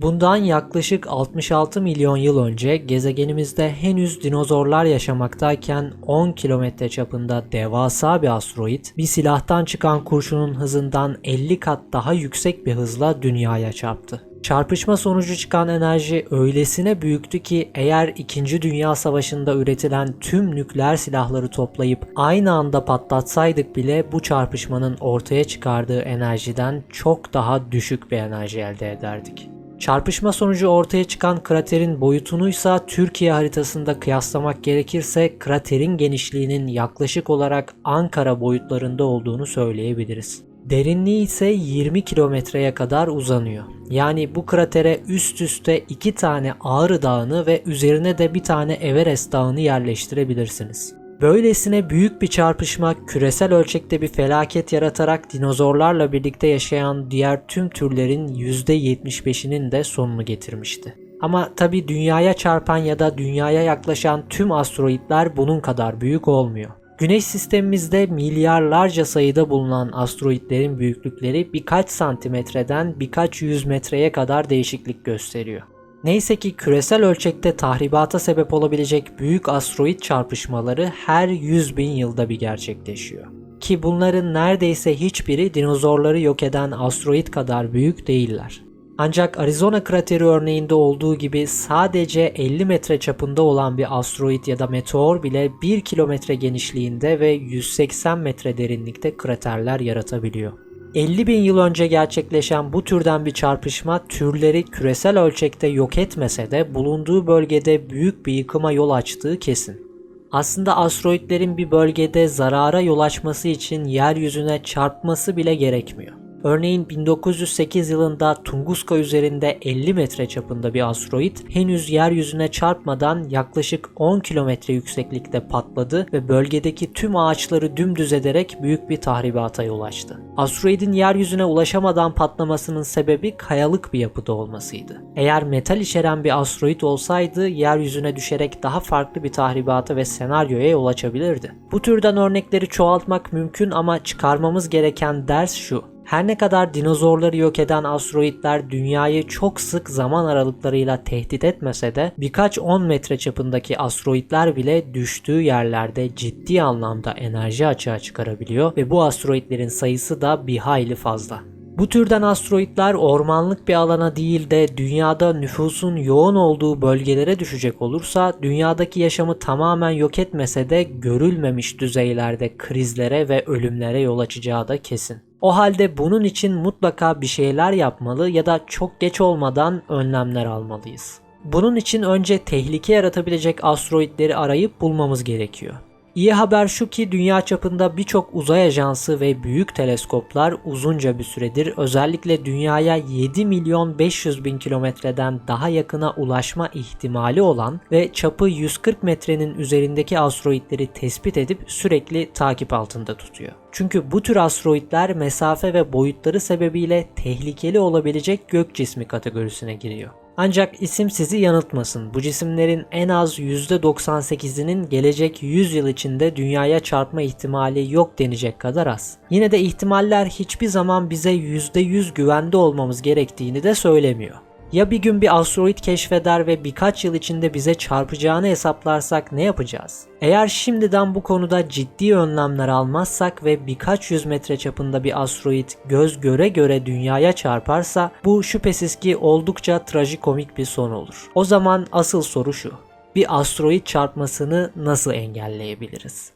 Bundan yaklaşık 66 milyon yıl önce gezegenimizde henüz dinozorlar yaşamaktayken 10 kilometre çapında devasa bir asteroid bir silahtan çıkan kurşunun hızından 50 kat daha yüksek bir hızla dünyaya çarptı. Çarpışma sonucu çıkan enerji öylesine büyüktü ki eğer 2. Dünya Savaşı'nda üretilen tüm nükleer silahları toplayıp aynı anda patlatsaydık bile bu çarpışmanın ortaya çıkardığı enerjiden çok daha düşük bir enerji elde ederdik. Çarpışma sonucu ortaya çıkan kraterin boyutunuysa Türkiye haritasında kıyaslamak gerekirse kraterin genişliğinin yaklaşık olarak Ankara boyutlarında olduğunu söyleyebiliriz. Derinliği ise 20 kilometreye kadar uzanıyor. Yani bu kratere üst üste iki tane Ağrı Dağı'nı ve üzerine de bir tane Everest Dağı'nı yerleştirebilirsiniz. Böylesine büyük bir çarpışma küresel ölçekte bir felaket yaratarak dinozorlarla birlikte yaşayan diğer tüm türlerin %75'inin de sonunu getirmişti. Ama tabi dünyaya çarpan ya da dünyaya yaklaşan tüm asteroidler bunun kadar büyük olmuyor. Güneş sistemimizde milyarlarca sayıda bulunan asteroidlerin büyüklükleri birkaç santimetreden birkaç yüz metreye kadar değişiklik gösteriyor. Neyse ki küresel ölçekte tahribata sebep olabilecek büyük asteroid çarpışmaları her 100 bin yılda bir gerçekleşiyor. Ki bunların neredeyse hiçbiri dinozorları yok eden asteroid kadar büyük değiller. Ancak Arizona krateri örneğinde olduğu gibi sadece 50 metre çapında olan bir asteroid ya da meteor bile 1 kilometre genişliğinde ve 180 metre derinlikte kraterler yaratabiliyor. 50 bin yıl önce gerçekleşen bu türden bir çarpışma türleri küresel ölçekte yok etmese de bulunduğu bölgede büyük bir yıkıma yol açtığı kesin. Aslında asteroidlerin bir bölgede zarara yol açması için yeryüzüne çarpması bile gerekmiyor. Örneğin 1908 yılında Tunguska üzerinde 50 metre çapında bir asteroid henüz yeryüzüne çarpmadan yaklaşık 10 kilometre yükseklikte patladı ve bölgedeki tüm ağaçları dümdüz ederek büyük bir tahribata yol açtı. Asteroidin yeryüzüne ulaşamadan patlamasının sebebi kayalık bir yapıda olmasıydı. Eğer metal içeren bir asteroid olsaydı yeryüzüne düşerek daha farklı bir tahribata ve senaryoya yol açabilirdi. Bu türden örnekleri çoğaltmak mümkün ama çıkarmamız gereken ders şu. Her ne kadar dinozorları yok eden asteroidler dünyayı çok sık zaman aralıklarıyla tehdit etmese de birkaç 10 metre çapındaki asteroidler bile düştüğü yerlerde ciddi anlamda enerji açığa çıkarabiliyor ve bu asteroidlerin sayısı da bir hayli fazla. Bu türden asteroidler ormanlık bir alana değil de dünyada nüfusun yoğun olduğu bölgelere düşecek olursa dünyadaki yaşamı tamamen yok etmese de görülmemiş düzeylerde krizlere ve ölümlere yol açacağı da kesin. O halde bunun için mutlaka bir şeyler yapmalı ya da çok geç olmadan önlemler almalıyız. Bunun için önce tehlike yaratabilecek asteroidleri arayıp bulmamız gerekiyor. İyi haber şu ki dünya çapında birçok uzay ajansı ve büyük teleskoplar uzunca bir süredir özellikle dünyaya 7 milyon 500 bin kilometreden daha yakına ulaşma ihtimali olan ve çapı 140 metrenin üzerindeki asteroidleri tespit edip sürekli takip altında tutuyor. Çünkü bu tür asteroidler mesafe ve boyutları sebebiyle tehlikeli olabilecek gök cismi kategorisine giriyor. Ancak isim sizi yanıltmasın. Bu cisimlerin en az %98'inin gelecek 100 yıl içinde dünyaya çarpma ihtimali yok denecek kadar az. Yine de ihtimaller hiçbir zaman bize %100 güvende olmamız gerektiğini de söylemiyor. Ya bir gün bir asteroid keşfeder ve birkaç yıl içinde bize çarpacağını hesaplarsak ne yapacağız? Eğer şimdiden bu konuda ciddi önlemler almazsak ve birkaç yüz metre çapında bir asteroid göz göre göre dünyaya çarparsa bu şüphesiz ki oldukça trajikomik bir son olur. O zaman asıl soru şu. Bir asteroid çarpmasını nasıl engelleyebiliriz?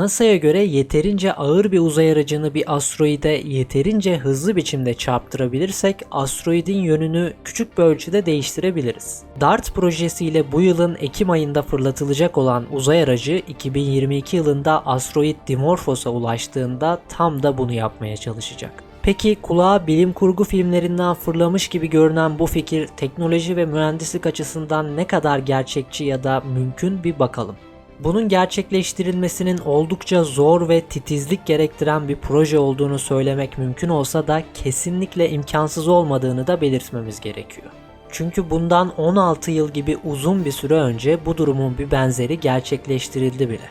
NASA'ya göre yeterince ağır bir uzay aracını bir asteroide yeterince hızlı biçimde çarptırabilirsek asteroidin yönünü küçük bir ölçüde değiştirebiliriz. DART projesiyle bu yılın Ekim ayında fırlatılacak olan uzay aracı 2022 yılında asteroid Dimorphos'a ulaştığında tam da bunu yapmaya çalışacak. Peki kulağa bilim kurgu filmlerinden fırlamış gibi görünen bu fikir teknoloji ve mühendislik açısından ne kadar gerçekçi ya da mümkün bir bakalım. Bunun gerçekleştirilmesinin oldukça zor ve titizlik gerektiren bir proje olduğunu söylemek mümkün olsa da kesinlikle imkansız olmadığını da belirtmemiz gerekiyor. Çünkü bundan 16 yıl gibi uzun bir süre önce bu durumun bir benzeri gerçekleştirildi bile.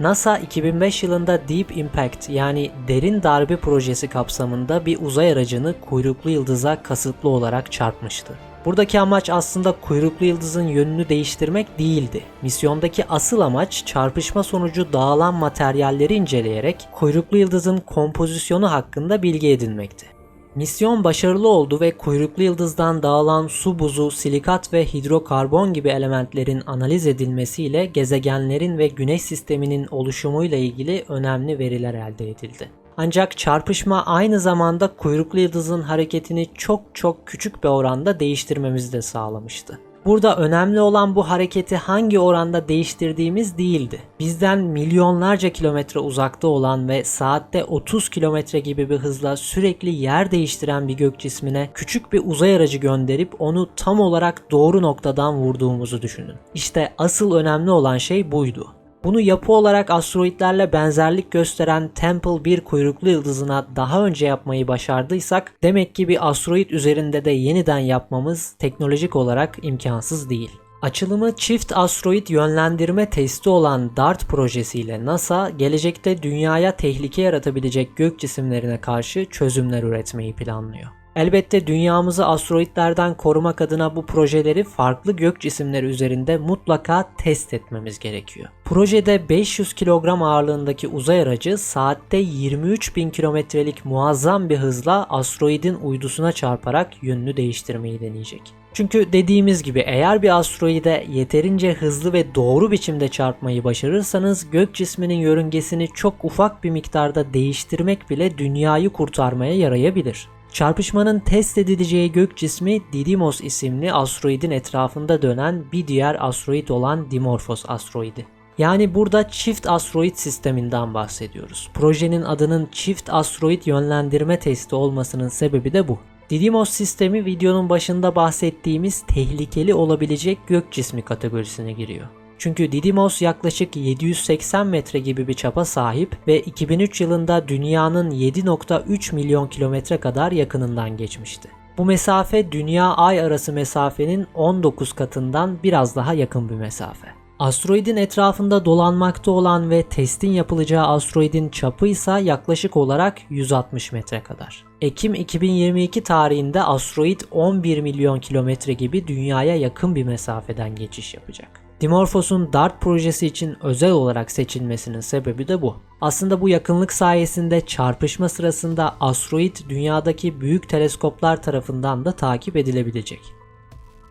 NASA 2005 yılında Deep Impact yani derin darbe projesi kapsamında bir uzay aracını kuyruklu yıldıza kasıtlı olarak çarpmıştı. Buradaki amaç aslında kuyruklu yıldızın yönünü değiştirmek değildi. Misyondaki asıl amaç çarpışma sonucu dağılan materyalleri inceleyerek kuyruklu yıldızın kompozisyonu hakkında bilgi edinmekti. Misyon başarılı oldu ve kuyruklu yıldızdan dağılan su buzu, silikat ve hidrokarbon gibi elementlerin analiz edilmesiyle gezegenlerin ve güneş sisteminin oluşumuyla ilgili önemli veriler elde edildi. Ancak çarpışma aynı zamanda kuyruklu yıldızın hareketini çok çok küçük bir oranda değiştirmemizi de sağlamıştı. Burada önemli olan bu hareketi hangi oranda değiştirdiğimiz değildi. Bizden milyonlarca kilometre uzakta olan ve saatte 30 kilometre gibi bir hızla sürekli yer değiştiren bir gök cismine küçük bir uzay aracı gönderip onu tam olarak doğru noktadan vurduğumuzu düşünün. İşte asıl önemli olan şey buydu. Bunu yapı olarak asteroidlerle benzerlik gösteren Temple 1 kuyruklu yıldızına daha önce yapmayı başardıysak demek ki bir asteroid üzerinde de yeniden yapmamız teknolojik olarak imkansız değil. Açılımı çift asteroid yönlendirme testi olan DART projesiyle NASA gelecekte dünyaya tehlike yaratabilecek gök cisimlerine karşı çözümler üretmeyi planlıyor. Elbette dünyamızı asteroidlerden korumak adına bu projeleri farklı gök cisimleri üzerinde mutlaka test etmemiz gerekiyor. Projede 500 kilogram ağırlığındaki uzay aracı saatte 23 bin kilometrelik muazzam bir hızla asteroidin uydusuna çarparak yönünü değiştirmeyi deneyecek. Çünkü dediğimiz gibi eğer bir asteroide yeterince hızlı ve doğru biçimde çarpmayı başarırsanız gök cisminin yörüngesini çok ufak bir miktarda değiştirmek bile dünyayı kurtarmaya yarayabilir. Çarpışmanın test edileceği gök cismi Didymos isimli asteroidin etrafında dönen bir diğer asteroid olan Dimorphos asteroidi. Yani burada çift asteroid sisteminden bahsediyoruz. Projenin adının çift asteroid yönlendirme testi olmasının sebebi de bu. Didymos sistemi videonun başında bahsettiğimiz tehlikeli olabilecek gök cismi kategorisine giriyor. Çünkü Didymos yaklaşık 780 metre gibi bir çapa sahip ve 2003 yılında dünyanın 7.3 milyon kilometre kadar yakınından geçmişti. Bu mesafe dünya-ay arası mesafenin 19 katından biraz daha yakın bir mesafe. Asteroidin etrafında dolanmakta olan ve testin yapılacağı asteroidin çapı ise yaklaşık olarak 160 metre kadar. Ekim 2022 tarihinde asteroid 11 milyon kilometre gibi dünyaya yakın bir mesafeden geçiş yapacak. Dimorphos'un DART projesi için özel olarak seçilmesinin sebebi de bu. Aslında bu yakınlık sayesinde çarpışma sırasında asteroid dünyadaki büyük teleskoplar tarafından da takip edilebilecek.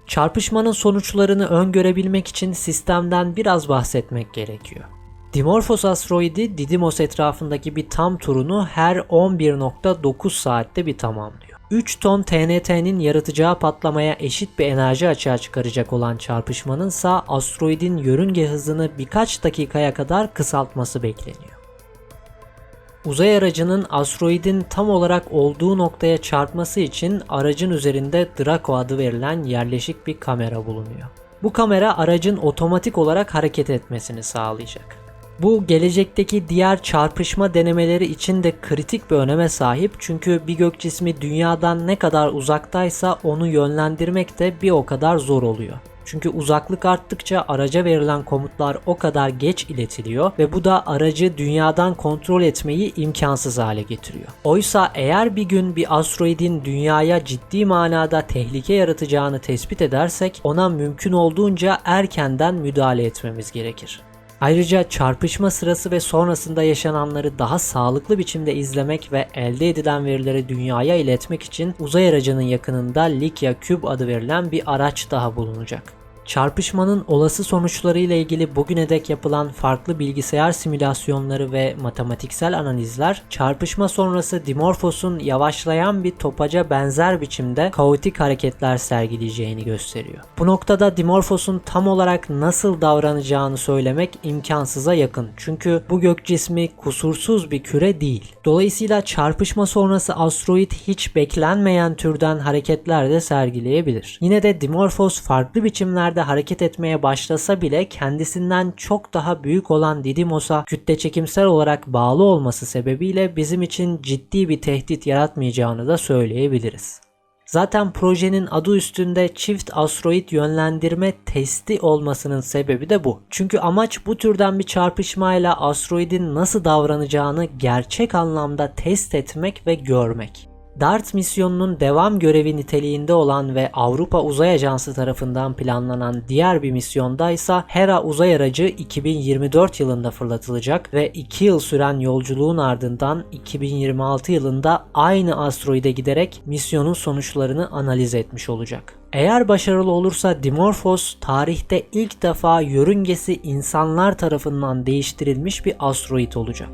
Çarpışmanın sonuçlarını öngörebilmek için sistemden biraz bahsetmek gerekiyor. Dimorphos asteroidi Didymos etrafındaki bir tam turunu her 11.9 saatte bir tamamlıyor. 3 ton TNT'nin yaratacağı patlamaya eşit bir enerji açığa çıkaracak olan çarpışmanın ise asteroidin yörünge hızını birkaç dakikaya kadar kısaltması bekleniyor. Uzay aracının asteroidin tam olarak olduğu noktaya çarpması için aracın üzerinde Draco adı verilen yerleşik bir kamera bulunuyor. Bu kamera aracın otomatik olarak hareket etmesini sağlayacak. Bu gelecekteki diğer çarpışma denemeleri için de kritik bir öneme sahip çünkü bir gök cismi dünyadan ne kadar uzaktaysa onu yönlendirmek de bir o kadar zor oluyor. Çünkü uzaklık arttıkça araca verilen komutlar o kadar geç iletiliyor ve bu da aracı dünyadan kontrol etmeyi imkansız hale getiriyor. Oysa eğer bir gün bir asteroidin dünyaya ciddi manada tehlike yaratacağını tespit edersek ona mümkün olduğunca erkenden müdahale etmemiz gerekir. Ayrıca çarpışma sırası ve sonrasında yaşananları daha sağlıklı biçimde izlemek ve elde edilen verileri dünyaya iletmek için uzay aracının yakınında Likya Cube adı verilen bir araç daha bulunacak. Çarpışmanın olası sonuçları ile ilgili bugüne dek yapılan farklı bilgisayar simülasyonları ve matematiksel analizler çarpışma sonrası Dimorphos'un yavaşlayan bir topaca benzer biçimde kaotik hareketler sergileyeceğini gösteriyor. Bu noktada Dimorphos'un tam olarak nasıl davranacağını söylemek imkansıza yakın. Çünkü bu gök cismi kusursuz bir küre değil. Dolayısıyla çarpışma sonrası asteroid hiç beklenmeyen türden hareketler de sergileyebilir. Yine de Dimorphos farklı biçimlerde yönlerde hareket etmeye başlasa bile kendisinden çok daha büyük olan Didymos'a kütle çekimsel olarak bağlı olması sebebiyle bizim için ciddi bir tehdit yaratmayacağını da söyleyebiliriz. Zaten projenin adı üstünde çift asteroid yönlendirme testi olmasının sebebi de bu. Çünkü amaç bu türden bir çarpışmayla asteroidin nasıl davranacağını gerçek anlamda test etmek ve görmek. DART misyonunun devam görevi niteliğinde olan ve Avrupa Uzay Ajansı tarafından planlanan diğer bir misyonda ise Hera uzay aracı 2024 yılında fırlatılacak ve 2 yıl süren yolculuğun ardından 2026 yılında aynı asteroide giderek misyonun sonuçlarını analiz etmiş olacak. Eğer başarılı olursa Dimorphos tarihte ilk defa yörüngesi insanlar tarafından değiştirilmiş bir asteroid olacak.